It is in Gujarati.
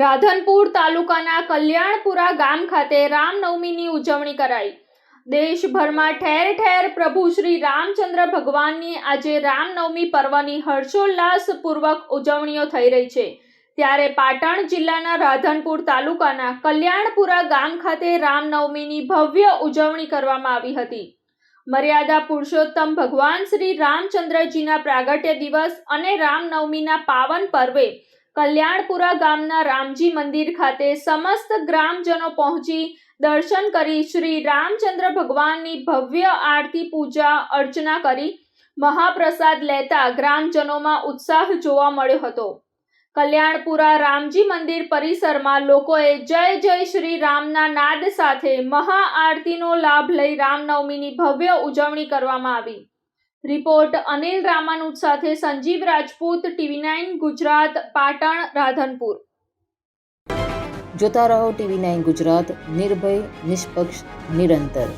રાધનપુર તાલુકાના કલ્યાણપુરા ગામ ખાતે રામનવમીની ઉજવણી કરાઈ. દેશભરમાં ઠેર ઠેર પ્રભુ શ્રી રામચંદ્ર ભગવાનની આજે રામનવમી પર્વની હર્ષોલ્લાસપૂર્વક ઉજવણીઓ થઈ રહી છે. ત્યારે પાટણ જિલ્લાના રાધનપુર તાલુકાના કલ્યાણપુરા ગામ ખાતે રામનવમીની ભવ્ય ઉજવણી કરવામાં આવી હતી. મર્યાદા પુરુષોત્તમ ભગવાન શ્રી રામચંદ્રજીના પ્રાગટ્ય દિવસ અને રામનવમીના પાવન પર્વે કલ્યાણપુરા ગામના રામજી મંદિર ખાતે સમસ્ત ગ્રામજનો પહોંચી દર્શન કરી શ્રી રામચંદ્ર ભગવાનની ભવ્ય આરતી પૂજા અર્ચના કરી મહાપ્રસાદ લેતા ગ્રામજનોમાં ઉત્સાહ જોવા મળ્યો હતો. કલ્યાણપુરા રામજી મંદિર પરિસરમાં લોકોએ જય જય શ્રી રામના નાદ સાથે મહાઆરતીનો લાભ લઈ રામનવમીની ભવ્ય ઉજવણી કરવામાં આવી. રિપોર્ટ અનિલ રામાનુજ સાથે સંજીવ રાજપૂત, ટીવી નાઇન ગુજરાત, પાટણ, રાધનપુર. જોતા રહો ટીવી નાઇન ગુજરાત, નિર્ભય, નિષ્પક્ષ, નિરંતર.